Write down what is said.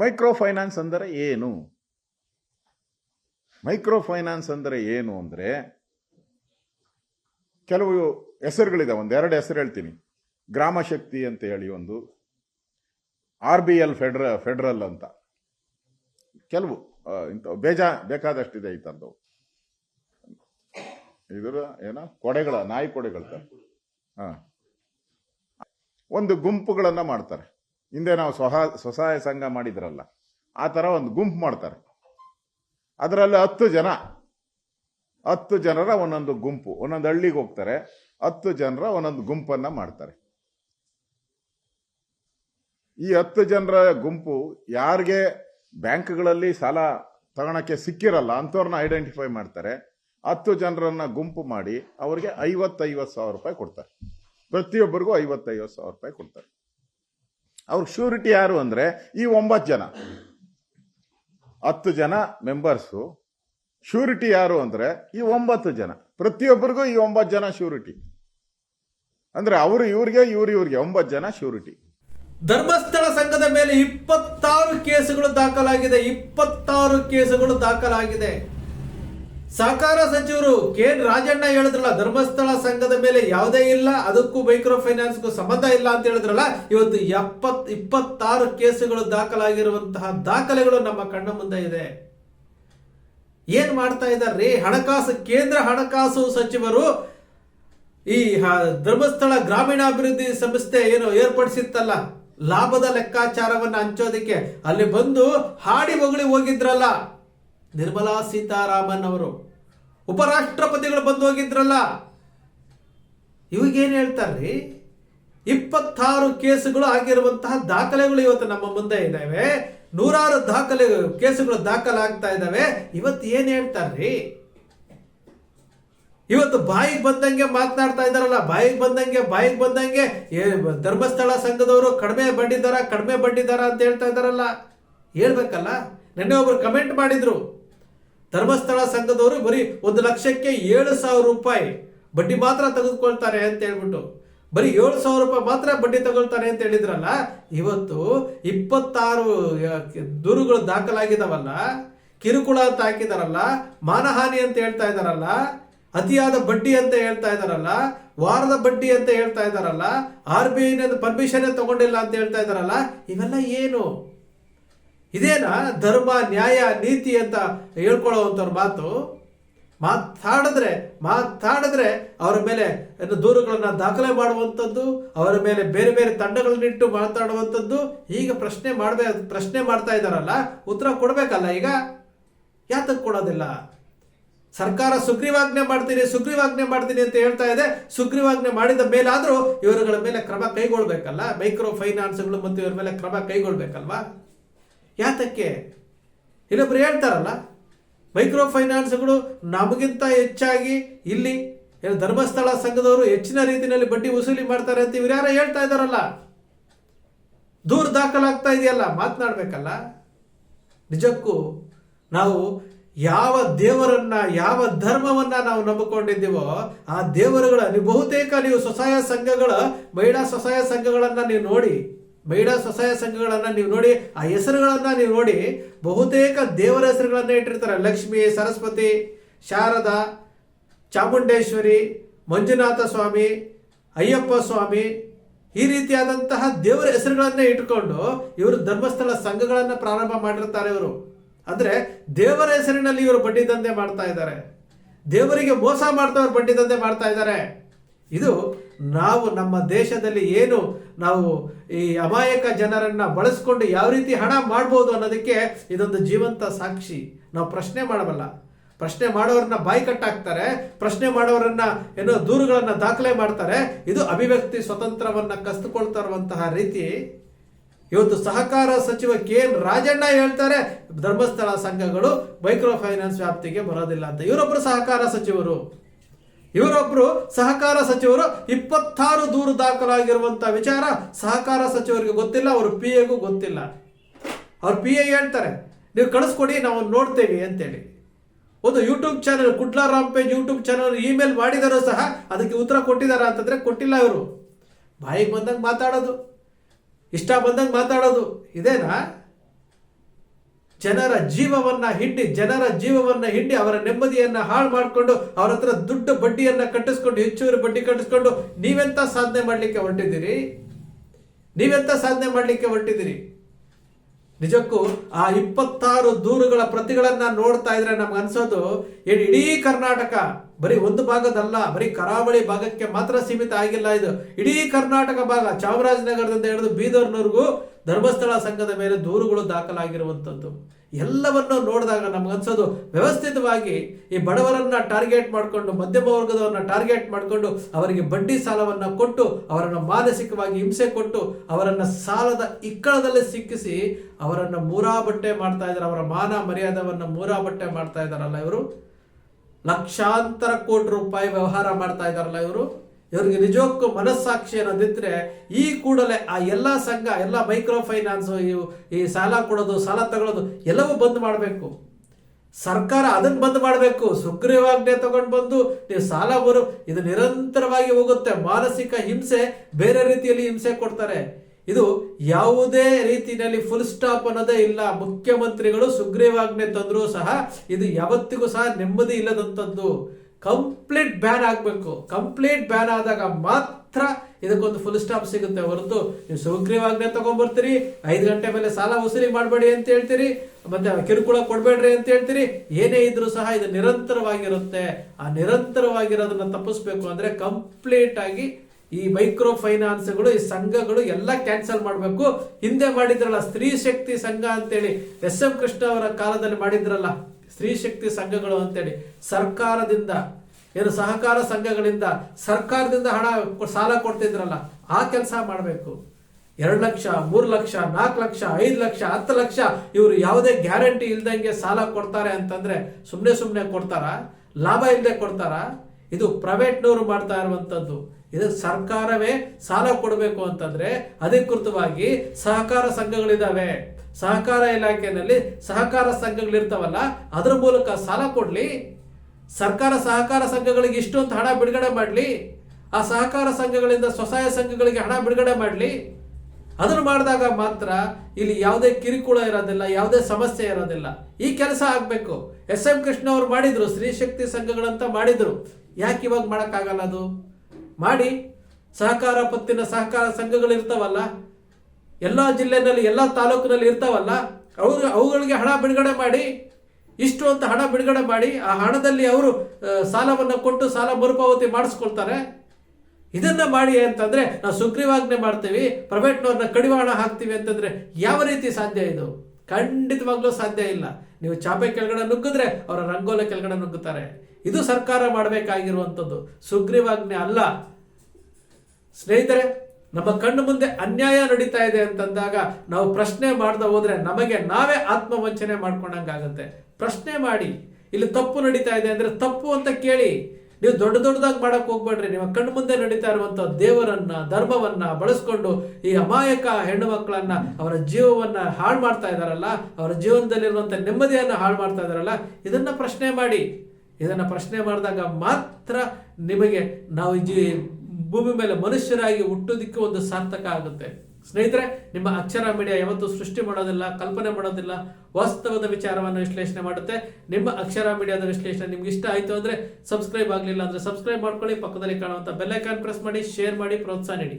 Micro finance ಅಂದರೆ ಏನು? Micro finance ಅಂದರೆ ಏನು ಅಂದರೆ ಕೆಲವು ಹೆಸರುಗಳಿದೆ ಒಂದೆರಡು ಹೆಸರು ಹೇಳ್ತೀನಿ. ಗ್ರಾಮ ಶಕ್ತಿ ಅಂತ ಹೇಳಿ ಒಂದು, ಆರ್ ಬಿ ಎಲ್ ಫೆಡ್ರ, ಫೆಡ್ರಲ್ ಅಂತ. ಕೆಲವು ಇಂಥ ಬೇಜ ಬೇಜಾ, ಬೇಕಾದಷ್ಟಿದೆ ಈ ಥರದ್ದು. ಇದರ ಏನೋ, ಕೊಡೆಗಳ, ನಾಯಿ ಕೊಡೆಗಳ ಹಾಂ. ಒಂದು ಗುಂಪುಗಳನ್ನು ಮಾಡ್ತಾರೆ. ಹಿಂದೆ ನಾವು ಸ್ವಹ, ಸ್ವಸಹಾಯ ಸಂಘ ಮಾಡಿದ್ರಲ್ಲ, ಆ ಥರ ಒಂದು ಗುಂಪು ಮಾಡ್ತಾರೆ. ಅದರಲ್ಲಿ ಹತ್ತು ಜನ, ಹತ್ತು ಜನರ ಒಂದೊಂದು ಗುಂಪು, ಒಂದೊಂದು ಹಳ್ಳಿಗೆ ಹೋಗ್ತಾರೆ, ಹತ್ತು ಜನರ ಒಂದೊಂದು ಗುಂಪನ್ನ ಮಾಡ್ತಾರೆ. ಈ ಹತ್ತು ಜನರ ಗುಂಪು ಯಾರಿಗೆ ಬ್ಯಾಂಕ್ಗಳಲ್ಲಿ ಸಾಲ ತಗೋಣಕ್ಕೆ ಸಿಕ್ಕಿರಲ್ಲ, ಅಂಥವ್ರನ್ನ ಐಡೆಂಟಿಫೈ ಮಾಡ್ತಾರೆ. ಹತ್ತು ಜನರನ್ನ ಗುಂಪು ಮಾಡಿ ಅವರಿಗೆ ಐವತ್ತೈವತ್ತು ಸಾವಿರ ರೂಪಾಯಿ ಕೊಡ್ತಾರೆ. ಪ್ರತಿಯೊಬ್ಬರಿಗೂ ಐವತ್ತೈವತ್ತು ಸಾವಿರ ರೂಪಾಯಿ ಕೊಡ್ತಾರೆ. ಅವ್ರಿಗೆ ಶ್ಯೂರಿಟಿ ಯಾರು ಅಂದ್ರೆ ಈ ಒಂಬತ್ತು ಜನ. ಹತ್ತು ಜನ ಮೆಂಬರ್ಸು ಶ್ಯೂರಿಟಿ ಯಾರು ಅಂದ್ರೆ ಈ ಒಂಬತ್ತು ಜನ. ಪ್ರತಿಯೊಬ್ಬರಿಗೂ ಈ ಒಂಬತ್ತು ಜನ ಶ್ಯೂರಿಟಿ ಅಂದ್ರೆ ಅವರು ಇವ್ರಿಗೆ, ಇವ್ರು ಇವ್ರಿಗೆ ಒಂಬತ್ತು ಜನ ಶ್ಯೂರಿಟಿ ಧರ್ಮಸ್ಥಳ ಸಂಘದ ಮೇಲೆ ಇಪ್ಪತ್ತಾರು ಕೇಸುಗಳು ದಾಖಲಾಗಿದೆ, ಇಪ್ಪತ್ತಾರು ಕೇಸುಗಳು ದಾಖಲಾಗಿದೆ. ಸಹಕಾರ ಸಚಿವರು ಕೆ ಎನ್ ರಾಜಣ್ಣ ಹೇಳಿದ್ರಲ್ಲ, ಧರ್ಮಸ್ಥಳ ಸಂಘದ ಮೇಲೆ ಯಾವುದೇ ಇಲ್ಲ, ಅದಕ್ಕೂ ಮೈಕ್ರೋ ಫೈನಾನ್ಸ್ಗೂ ಸಂಬಂಧ ಇಲ್ಲ ಅಂತ ಹೇಳಿದ್ರಲ್ಲ, ಇವತ್ತು ಎಪ್ಪತ್, ಇಪ್ಪತ್ತಾರು ಕೇಸುಗಳು ದಾಖಲಾಗಿರುವಂತಹ ದಾಖಲೆಗಳು ನಮ್ಮ ಕಣ್ಣ ಮುಂದೆ ಇದೆ. ಏನ್ ಮಾಡ್ತಾ ಇದ್ದಾರೆ ಹಣಕಾಸು, ಕೇಂದ್ರ ಹಣಕಾಸು ಸಚಿವರು ಈ ಧರ್ಮಸ್ಥಳ ಗ್ರಾಮೀಣಾಭಿವೃದ್ಧಿ ಸಂಸ್ಥೆ ಏನು ಏರ್ಪಡಿಸಿತ್ತಲ್ಲ, ಲಾಭದ ಲೆಕ್ಕಾಚಾರವನ್ನು ಹಂಚೋದಕ್ಕೆ, ಅಲ್ಲಿ ಬಂದು ಹಾಡಿ ಹೊಗಳಿ ಹೋಗಿದ್ರಲ್ಲ. ನಿರ್ಮಲಾ ಸೀತಾರಾಮನ್ ಅವರು ಉಪರಾಷ್ಟ್ರಪತಿಗಳು ಬಂದು ಹೋಗಿದ್ರಲ್ಲ ಇವಾಗೇನ್ ಹೇಳ್ತಾರ್ರಿ? ಇಪ್ಪತ್ತಾರು ಕೇಸುಗಳು ಆಗಿರುವಂತಹ ದಾಖಲೆಗಳು ಇವತ್ತು ನಮ್ಮ ಮುಂದೆ ಇದ್ದಾವೆ. ನೂರಾರು ದಾಖಲೆ, ಕೇಸುಗಳು ದಾಖಲಾಗ್ತಾ ಇದ್ದಾವೆ. ಇವತ್ತು ಏನು ಹೇಳ್ತಾರ್ರಿ? ಇವತ್ತು ಬಾಯಿಗೆ ಬಂದಂಗೆ ಮಾತನಾಡ್ತಾ ಇದ್ದಾರಲ್ಲ, ಬಾಯಿಗೆ ಬಂದಂಗೆ ಬಾಯಿಗೆ ಬಂದಂಗೆ ಧರ್ಮಸ್ಥಳ ಸಂಘದವರು ಕಡಿಮೆ ಬಡ್ಡಿದಾರ ಕಡಿಮೆ ಬಡ್ಡಿದಾರ ಅಂತ ಹೇಳ್ತಾ ಇದ್ದಾರಲ್ಲ. ಹೇಳ್ಬೇಕಲ್ಲ? ನಿನ್ನೆ ಒಬ್ರು ಕಮೆಂಟ್ ಮಾಡಿದ್ರು. ಧರ್ಮಸ್ಥಳ ಸಂಘದವರು ಬರೀ ಒಂದು ಲಕ್ಷಕ್ಕೆ ಏಳು ಸಾವಿರ ರೂಪಾಯಿ ಬಡ್ಡಿ ಮಾತ್ರ ತೆಗೆದುಕೊಳ್ತಾರೆ ಅಂತ ಹೇಳ್ಬಿಟ್ಟು. ಬರೀ ಏಳು ಸಾವಿರ ರೂಪಾಯಿ ಮಾತ್ರ ಬಡ್ಡಿ ತಗೊಳ್ತಾರೆ ಅಂತ ಹೇಳಿದ್ರಲ್ಲ, ಇವತ್ತು ಇಪ್ಪತ್ತಾರು ದೂರುಗಳು ದಾಖಲಾಗಿದಾವಲ್ಲ, ಕಿರುಕುಳ ಅಂತ ಹಾಕಿದಾರಲ್ಲ, ಮಾನಹಾನಿ ಅಂತ ಹೇಳ್ತಾ ಇದಾರಲ್ಲ, ಅತಿಯಾದ ಬಡ್ಡಿ ಅಂತ ಹೇಳ್ತಾ ಇದಾರಲ್ಲ, ವಾರದ ಬಡ್ಡಿ ಅಂತ ಹೇಳ್ತಾ ಇದಾರಲ್ಲ, ಆರ್ ಬಿ ಐನ ಪರ್ಮಿಷನ್ ತಗೊಂಡಿಲ್ಲ ಅಂತ ಹೇಳ್ತಾ ಇದಾರಲ್ಲ, ಇವೆಲ್ಲ ಏನು? ಇದೇನಾ ಧರ್ಮ, ನ್ಯಾಯ, ನೀತಿ ಅಂತ ಹೇಳ್ಕೊಳ್ಳುವಂಥವ್ರ ಮಾತು? ಮಾತಾಡಿದ್ರೆ ಮಾತಾಡಿದ್ರೆ ಅವರ ಮೇಲೆ ದೂರುಗಳನ್ನು ದಾಖಲೆ ಮಾಡುವಂಥದ್ದು, ಅವರ ಮೇಲೆ ಬೇರೆ ಬೇರೆ ತಂಡಗಳನ್ನಿಟ್ಟು ಮಾತಾಡುವಂಥದ್ದು, ಈಗ ಪ್ರಶ್ನೆ ಮಾಡಬೇ, ಪ್ರಶ್ನೆ ಮಾಡ್ತಾ ಇದ್ದಾರಲ್ಲ, ಉತ್ತರ ಕೊಡಬೇಕಲ್ಲ ಈಗ? ಯಾತಕ್ಕೆ ಕೊಡೋದಿಲ್ಲ? ಸರ್ಕಾರ ಸುಗ್ರೀವಾಜ್ಞೆ ಮಾಡ್ತೀನಿ ಸುಗ್ರೀವಾಜ್ಞೆ ಮಾಡ್ತೀನಿ ಅಂತ ಹೇಳ್ತಾ ಇದೆ, ಸುಗ್ರೀವಾಜ್ಞೆ ಮಾಡಿದ ಮೇಲಾದರೂ ಇವರುಗಳ ಮೇಲೆ ಕ್ರಮ ಕೈಗೊಳ್ಬೇಕಲ್ಲ? ಮೈಕ್ರೋ ಫೈನಾನ್ಸ್ಗಳು ಮತ್ತು ಇವರ ಮೇಲೆ ಕ್ರಮ ಕೈಗೊಳ್ಬೇಕಲ್ವಾ? ಯಾತಕ್ಕೆ? ಇನ್ನೊಬ್ರು ಹೇಳ್ತಾರಲ್ಲ ಮೈಕ್ರೋ ಫೈನಾನ್ಸ್ಗಳು ನಮಗಿಂತ ಹೆಚ್ಚಾಗಿ ಇಲ್ಲಿ ಧರ್ಮಸ್ಥಳ ಸಂಘದವರು ಹೆಚ್ಚಿನ ರೀತಿಯಲ್ಲಿ ಬಡ್ಡಿ ವಸೂಲಿ ಮಾಡ್ತಾರೆ ಅಂತ ಇವ್ರು ಯಾರು ಹೇಳ್ತಾ ಇದಾರಲ್ಲ ದೂರ ದಾಖಲಾಗ್ತಾ ಇದೆಯಲ್ಲ, ಮಾತನಾಡ್ಬೇಕಲ್ಲ. ನಿಜಕ್ಕೂ ನಾವು ಯಾವ ದೇವರನ್ನ, ಯಾವ ಧರ್ಮವನ್ನ ನಾವು ನಂಬಿಕೊಂಡಿದ್ದೀವೋ, ಆ ದೇವರುಗಳ ನೀವು ಬಹುತೇಕ ನೀವು ಸ್ವಸಹಾಯ ಸಂಘಗಳ, ಮಹಿಳಾ ಸ್ವಸಹಾಯ ಸಂಘಗಳನ್ನ ನೀವು ನೋಡಿ ಮಹಿಳಾ ಸ್ವಸಹಾಯ ಸಂಘಗಳನ್ನ ನೀವು ನೋಡಿ, ಆ ಹೆಸರುಗಳನ್ನ ನೀವು ನೋಡಿ, ಬಹುತೇಕ ದೇವರ ಹೆಸರುಗಳನ್ನ ಇಟ್ಟಿರ್ತಾರೆ. ಲಕ್ಷ್ಮಿ, ಸರಸ್ವತಿ, ಶಾರದಾ, ಚಾಮುಂಡೇಶ್ವರಿ, ಮಂಜುನಾಥ ಸ್ವಾಮಿ, ಅಯ್ಯಪ್ಪ ಸ್ವಾಮಿ, ಈ ರೀತಿಯಾದಂತಹ ದೇವರ ಹೆಸರುಗಳನ್ನೇ ಇಟ್ಕೊಂಡು ಇವರು ಧರ್ಮಸ್ಥಳ ಸಂಘಗಳನ್ನ ಪ್ರಾರಂಭ ಮಾಡಿರ್ತಾರೆ ಇವರು. ಅಂದ್ರೆ ದೇವರ ಹೆಸರಿನಲ್ಲಿ ಇವರು ಬಡ್ಡಿ ದಂಧೆ ಮಾಡ್ತಾ ಇದ್ದಾರೆ. ದೇವರಿಗೆ ಮೋಸ ಮಾಡ್ತವ್ರು ಬಡ್ಡಿ ದಂಧೆ ಮಾಡ್ತಾ ಇದ್ದಾರೆ. ಇದು ನಾವು ನಮ್ಮ ದೇಶದಲ್ಲಿ ಏನು ನಾವು ಈ ಅಮಾಯಕ ಜನರನ್ನ ಬಳಸ್ಕೊಂಡು ಯಾವ ರೀತಿ ಹಣ ಮಾಡ್ಬೋದು ಅನ್ನೋದಕ್ಕೆ ಇದೊಂದು ಜೀವಂತ ಸಾಕ್ಷಿ. ನಾವು ಪ್ರಶ್ನೆ ಮಾಡಬಲ್ಲ. ಪ್ರಶ್ನೆ ಮಾಡೋರನ್ನ ಬಾಯಿ ಕಟ್ಟಾಕ್ತಾರೆ. ಪ್ರಶ್ನೆ ಮಾಡೋರನ್ನ ಏನೋ ದೂರುಗಳನ್ನ ದಾಖಲೆ ಮಾಡ್ತಾರೆ. ಇದು ಅಭಿವ್ಯಕ್ತಿ ಸ್ವತಂತ್ರವನ್ನ ಕಸ್ತುಕೊಳ್ತಾ ಇರುವಂತಹ ರೀತಿ. ಇವತ್ತು ಸಹಕಾರ ಸಚಿವ ಕೆ ಎನ್ ರಾಜಣ್ಣ ಹೇಳ್ತಾರೆ, ಧರ್ಮಸ್ಥಳ ಸಂಘಗಳು ಮೈಕ್ರೋ ಫೈನಾನ್ಸ್ ವ್ಯಾಪ್ತಿಗೆ ಬರೋದಿಲ್ಲ ಅಂತ. ಇವರೊಬ್ಬರು ಸಹಕಾರ ಸಚಿವರು. ಇವರೊಬ್ಬರು ಸಹಕಾರ ಸಚಿವರು ಇಪ್ಪತ್ತಾರು ದೂರು ದಾಖಲಾಗಿರುವಂತಹ ವಿಚಾರ ಸಹಕಾರ ಸಚಿವರಿಗೆ ಗೊತ್ತಿಲ್ಲ, ಅವರು ಪಿ ಎಗೂ ಗೊತ್ತಿಲ್ಲ. ಅವ್ರು ಪಿ ಎ ಹೇಳ್ತಾರೆ, ನೀವು ಕಳಿಸ್ಕೊಡಿ, ನಾವು ನೋಡ್ತೇವೆ ಅಂತೇಳಿ. ಒಂದು YouTube channel Kudla page YouTube channel email ಮಾಡಿದರೂ ಸಹ ಅದಕ್ಕೆ ಉತ್ತರ ಕೊಟ್ಟಿದಾರ ಅಂತಂದ್ರೆ ಕೊಟ್ಟಿಲ್ಲ ಇವರು. ಬಾಯಿಗೆ ಬಂದಂಗೆ ಮಾತಾಡೋದು, ಇಷ್ಟ ಬಂದಂಗೆ ಮಾತಾಡೋದು, ಇದೇನಾ? ಜನರ ಜೀವವನ್ನ ಹಿಂಡಿ, ಜನರ ಜೀವವನ್ನ ಹಿಂಡಿ, ಅವರ ನೆಮ್ಮದಿಯನ್ನ ಹಾಳು ಮಾಡಿಕೊಂಡು, ಅವರ ಹತ್ರ ದುಡ್ಡು ಬಡ್ಡಿಯನ್ನ ಕಟ್ಟಿಸ್ಕೊಂಡು, ಹೆಚ್ಚುವರಿ ಬಡ್ಡಿ ಕಟ್ಟಿಸ್ಕೊಂಡು ನೀವೆಂತ ಸಾಧನೆ ಮಾಡಲಿಕ್ಕೆ ಹೊರಟಿದ್ದೀರಿ? ನೀವೆಂತ ಸಾಧನೆ ಮಾಡಲಿಕ್ಕೆ ಹೊರಟಿದ್ದೀರಿ? ನಿಜಕ್ಕೂ ಆ ಇಪ್ಪತ್ತಾರು ದೂರುಗಳ ಪ್ರತಿಗಳನ್ನ ನೋಡ್ತಾ ಇದ್ರೆ ನಮ್ಗೆ ಅನ್ಸೋದು ಇಡೀ ಕರ್ನಾಟಕ ಬರೀ ಒಂದು ಭಾಗದಲ್ಲ, ಬರೀ ಕರಾವಳಿ ಭಾಗಕ್ಕೆ ಮಾತ್ರ ಸೀಮಿತ ಆಗಿಲ್ಲ ಇದು. ಇಡೀ ಕರ್ನಾಟಕ ಭಾಗ, ಚಾಮರಾಜನಗರದಿಂದ ಹಿಡಿದು ಬೀದರ್ನವರೆಗೂ ಧರ್ಮಸ್ಥಳ ಸಂಘದ ಮೇಲೆ ದೂರುಗಳು ದಾಖಲಾಗಿರುವಂಥದ್ದು. ಎಲ್ಲವನ್ನು ನೋಡಿದಾಗ ನಮಗನ್ಸೋದು ವ್ಯವಸ್ಥಿತವಾಗಿ ಈ ಬಡವರನ್ನ ಟಾರ್ಗೆಟ್ ಮಾಡಿಕೊಂಡು, ಮಧ್ಯಮ ವರ್ಗದವರನ್ನ ಟಾರ್ಗೆಟ್ ಮಾಡಿಕೊಂಡು ಅವರಿಗೆ ಬಡ್ಡಿ ಸಾಲವನ್ನ ಕೊಟ್ಟು, ಅವರನ್ನು ಮಾನಸಿಕವಾಗಿ ಹಿಂಸೆ ಕೊಟ್ಟು, ಅವರನ್ನು ಸಾಲದ ಇಕ್ಕಳದಲ್ಲಿ ಸಿಕ್ಕಿಸಿ ಅವರನ್ನ ಮೂರಾಬಟ್ಟೆ ಮಾಡ್ತಾ ಇದ್ದಾರೆ. ಅವರ ಮಾನ ಮರ್ಯಾದವನ್ನ ಮೂರಾಬಟ್ಟೆ ಮಾಡ್ತಾ ಇದ್ದಾರಲ್ಲ ಇವರು? ಲಕ್ಷಾಂತರ ಕೋಟಿ ರೂಪಾಯಿ ವ್ಯವಹಾರ ಮಾಡ್ತಾ ಇದ್ದಾರಲ್ಲ ಇವರು? ಇವರಿಗೆ ನಿಜಕ್ಕೂ ಮನಸ್ಸಾಕ್ಷಿ ಅನ್ನೋದಿದ್ರೆ ಈ ಕೂಡಲೇ ಆ ಎಲ್ಲ ಸಂಘ, ಎಲ್ಲ ಮೈಕ್ರೋ ಫೈನಾನ್ಸ್ ಈ ಸಾಲ ಕೊಡೋದು, ಸಾಲ ತಗೊಳ್ಳೋದು ಎಲ್ಲವೂ ಬಂದ್ ಮಾಡಬೇಕು. ಸರ್ಕಾರ ಅದನ್ನು ಬಂದ್ ಮಾಡಬೇಕು. ಸುಗ್ರೀವಾಜ್ಞೆ ತಗೊಂಡು ಬಂದು ನೀವು ಸಾಲ ಬರು, ಇದು ನಿರಂತರವಾಗಿ ಹೋಗುತ್ತೆ. ಮಾನಸಿಕ ಹಿಂಸೆ ಬೇರೆ ರೀತಿಯಲ್ಲಿ ಹಿಂಸೆ ಕೊಡ್ತಾರೆ. ಇದು ಯಾವುದೇ ರೀತಿಯಲ್ಲಿ ಫುಲ್ ಸ್ಟಾಪ್ ಅನ್ನೋದೇ ಇಲ್ಲ. ಮುಖ್ಯಮಂತ್ರಿಗಳು ಸುಗ್ರೀವಾಜ್ಞೆ ತಂದರೂ ಸಹ ಇದು ಯಾವತ್ತಿಗೂ ಸಹ ನೆಮ್ಮದಿ ಇಲ್ಲದಂಥದ್ದು ಕಂಪ್ಲೀಟ್ ಬ್ಯಾನ್ ಆಗಬೇಕು. ಕಂಪ್ಲೀಟ್ ಬ್ಯಾನ್ ಆದಾಗ ಮಾತ್ರ ಇದಕ್ಕೊಂದು ಫುಲ್ ಸ್ಟಾಪ್ ಸಿಗುತ್ತೆ ಹೊರತು ನೀವು ಸುಗ್ರೀವಾಜ್ಞೆ ತಗೊಂಡ್ಬರ್ತೀರಿ ಐದು ಗಂಟೆ ಮೇಲೆ ಸಾಲ ವಸೂಲಿ ಮಾಡಬೇಡಿ ಅಂತ ಹೇಳ್ತೀರಿ, ಮತ್ತೆ ಕಿರುಕುಳ ಕೊಡಬೇಡ್ರಿ ಅಂತ ಹೇಳ್ತೀರಿ, ಏನೇ ಇದ್ರೂ ಸಹ ಇದು ನಿರಂತರವಾಗಿರುತ್ತೆ. ಆ ನಿರಂತರವಾಗಿರೋದನ್ನ ತಪ್ಪಿಸ್ಬೇಕು ಅಂದ್ರೆ ಕಂಪ್ಲೀಟ್ ಆಗಿ ಈ ಮೈಕ್ರೋ ಫೈನಾನ್ಸ್ಗಳು ಈ ಸಂಘಗಳು ಎಲ್ಲ ಕ್ಯಾನ್ಸಲ್ ಮಾಡಬೇಕು. ಹಿಂದೆ ಮಾಡಿದ್ರಲ್ಲ ಸ್ತ್ರೀ ಶಕ್ತಿ ಸಂಘ ಅಂತೇಳಿ ಎಸ್ ಎಂ ಕೃಷ್ಣ ಅವರ ಕಾಲದಲ್ಲಿ ಮಾಡಿದ್ರಲ್ಲ ಸ್ತ್ರೀ ಶಕ್ತಿ ಸಂಘಗಳು ಅಂತೇಳಿ ಸರ್ಕಾರದಿಂದ, ಏನು ಸಹಕಾರ ಸಂಘಗಳಿಂದ ಸರ್ಕಾರದಿಂದ ಹಣ ಸಾಲ ಕೊಡ್ತಿದ್ರಲ್ಲ, ಆ ಕೆಲಸ ಮಾಡಬೇಕು. ಎರಡು ಲಕ್ಷ, ಮೂರು ಲಕ್ಷ, ನಾಲ್ಕು ಲಕ್ಷ, ಐದು ಲಕ್ಷ, ಹತ್ತು ಲಕ್ಷ, ಇವರು ಯಾವುದೇ ಗ್ಯಾರಂಟಿ ಇಲ್ದಂಗೆ ಸಾಲ ಕೊಡ್ತಾರೆ ಅಂತಂದ್ರೆ ಸುಮ್ಮನೆ ಸುಮ್ಮನೆ ಕೊಡ್ತಾರಾ? ಲಾಭ ಇಲ್ಲದೆ ಕೊಡ್ತಾರಾ? ಇದು ಪ್ರೈವೇಟ್ನವರು ಮಾಡ್ತಾ ಇರುವಂತದ್ದು ಇದು ಸರ್ಕಾರವೇ ಸಾಲ ಕೊಡಬೇಕು ಅಂತಂದ್ರೆ ಅಧಿಕೃತವಾಗಿ ಸಹಕಾರ ಸಂಘಗಳಿದಾವೆ. ಸಹಕಾರ ಇಲಾಖೆಯಲ್ಲಿ ಸಹಕಾರ ಸಂಘಗಳಿರ್ತಾವಲ್ಲ, ಅದರ ಮೂಲಕ ಸಾಲ ಕೊಡ್ಲಿ. ಸರ್ಕಾರ ಸಹಕಾರ ಸಂಘಗಳಿಗೆ ಇಷ್ಟೊಂದು ಹಣ ಬಿಡುಗಡೆ ಮಾಡಲಿ. ಆ ಸಹಕಾರ ಸಂಘಗಳಿಂದ ಸ್ವಸಹಾಯ ಸಂಘಗಳಿಗೆ ಹಣ ಬಿಡುಗಡೆ ಮಾಡಲಿ. ಅದನ್ನು ಮಾಡಿದಾಗ ಮಾತ್ರ ಇಲ್ಲಿ ಯಾವುದೇ ಕಿರುಕುಳ ಇರೋದಿಲ್ಲ, ಯಾವುದೇ ಸಮಸ್ಯೆ ಇರೋದಿಲ್ಲ. ಈ ಕೆಲಸ ಆಗಬೇಕು. ಎಸ್ ಎಂ ಕೃಷ್ಣ ಅವರು ಮಾಡಿದ್ರು, ಸ್ತ್ರೀ ಶಕ್ತಿ ಸಂಘಗಳಂತ ಮಾಡಿದ್ರು. ಯಾಕೆ ಇವಾಗ ಮಾಡೋಕ್ಕಾಗಲ್ಲ ಅದು? ಮಾಡಿ. ಸಹಕಾರ ಪತ್ತಿನ ಸಹಕಾರ ಸಂಘಗಳು ಇರ್ತಾವಲ್ಲ ಎಲ್ಲ ಜಿಲ್ಲೆನಲ್ಲಿ, ಎಲ್ಲ ತಾಲೂಕಿನಲ್ಲಿ ಇರ್ತಾವಲ್ಲ, ಅವರು ಅವುಗಳಿಗೆ ಹಣ ಬಿಡುಗಡೆ ಮಾಡಿ ಇಷ್ಟು ಅಂತ ಹಣ ಬಿಡುಗಡೆ ಮಾಡಿ, ಆ ಹಣದಲ್ಲಿ ಅವರು ಸಾಲವನ್ನು ಕೊಟ್ಟು ಸಾಲ ಮರುಪಾವತಿ ಮಾಡಿಸ್ಕೊಳ್ತಾರೆ. ಇದನ್ನ ಮಾಡಿ ಅಂತಂದ್ರೆ ನಾವು ಸುಗ್ರೀವಾಜ್ಞೆ ಮಾಡ್ತೀವಿ, ಪ್ರೈವೇಟ್ನವ್ರನ್ನ ಕಡಿವಾಣ ಹಾಕ್ತೀವಿ ಅಂತಂದ್ರೆ ಯಾವ ರೀತಿ ಸಾಧ್ಯ ಇದು? ಖಂಡಿತವಾಗ್ಲೂ ಸಾಧ್ಯ ಇಲ್ಲ. ನೀವು ಚಾಪೆ ಕೆಳಗಡೆ ನುಗ್ಗಿದ್ರೆ ಅವರ ರಂಗೋಲೆ ಕೆಳಗಡೆ ನುಗ್ಗುತ್ತಾರೆ. ಇದು ಸರ್ಕಾರ ಮಾಡಬೇಕಾಗಿರುವಂಥದ್ದು. ಸುಗ್ರೀವಾಜ್ಞೆ ಅಲ್ಲ. ಸ್ನೇಹಿತರೆ ನಮ್ಮ ಕಣ್ಣು ಮುಂದೆ ಅನ್ಯಾಯ ನಡೀತಾ ಇದೆ ಅಂತಂದಾಗ ನಾವು ಪ್ರಶ್ನೆ ಮಾಡ್ದೆ ಹೋದ್ರೆ ನಮಗೆ ನಾವೇ ಆತ್ಮವಂಚನೆ ಮಾಡ್ಕೊಂಡಂಗಾಗತ್ತೆ. ಪ್ರಶ್ನೆ ಮಾಡಿ, ಇಲ್ಲಿ ತಪ್ಪು ನಡೀತಾ ಇದೆ ಅಂದ್ರೆ ತಪ್ಪು ಅಂತ ಕೇಳಿ, ನೀವು ದೊಡ್ಡ ದೊಡ್ಡದಾಗಿ ಮಾಡಕ್ ಹೋಗ್ಬೇಡ್ರಿ. ನಿಮ್ಮ ಕಣ್ಣು ಮುಂದೆ ನಡೀತಾ ಇರುವಂತ ದೇವರನ್ನ, ಧರ್ಮವನ್ನ ಬಳಸ್ಕೊಂಡು ಈ ಅಮಾಯಕ ಹೆಣ್ಣು ಮಕ್ಕಳನ್ನ, ಅವರ ಜೀವವನ್ನ ಹಾಳು ಮಾಡ್ತಾ ಇದಾರಲ್ಲ, ಅವರ ಜೀವನದಲ್ಲಿರುವಂತ ನೆಮ್ಮದಿಯನ್ನ ಹಾಳು ಮಾಡ್ತಾ ಇದಾರಲ್ಲ, ಇದನ್ನ ಪ್ರಶ್ನೆ ಮಾಡಿ. ಇದನ್ನ ಪ್ರಶ್ನೆ ಮಾಡಿದಾಗ ಮಾತ್ರ ನಿಮಗೆ ನಾವು ಜೀ- ಭೂಮಿ ಮೇಲೆ ಮನುಷ್ಯರಾಗಿ ಹುಟ್ಟೋದಿಕ್ಕೆ ಒಂದು ಸಾರ್ಥಕ ಆಗುತ್ತೆ. ಸ್ನೇಹಿತರೆ, ನಿಮ್ಮ ಅಕ್ಷರ ಮೀಡಿಯಾ ಯಾವತ್ತೂ ಸೃಷ್ಟಿ ಮಾಡೋದಿಲ್ಲ, ಕಲ್ಪನೆ ಮಾಡೋದಿಲ್ಲ, ವಾಸ್ತವದ ವಿಚಾರವನ್ನು ವಿಶ್ಲೇಷಣೆ ಮಾಡುತ್ತೆ. ನಿಮ್ಮ ಅಕ್ಷರ ಮೀಡಿಯಾದ ವಿಶ್ಲೇಷಣೆ ನಿಮ್ಗೆ ಇಷ್ಟ ಆಯಿತು ಅಂದ್ರೆ ಸಬ್ಸ್ಕ್ರೈಬ್ ಆಗಲಿಲ್ಲ ಅಂದ್ರೆ ಸಬ್ಸ್ಕ್ರೈಬ್ ಮಾಡ್ಕೊಳ್ಳಿ, ಪಕ್ಕದಲ್ಲಿ ಕಾಣುವಂಥ ಬೆಲ್ಲೈಕಾನ್ ಪ್ರೆಸ್ ಮಾಡಿ ಶೇರ್ ಮಾಡಿ, ಪ್ರೋತ್ಸಾಹ ನೀಡಿ.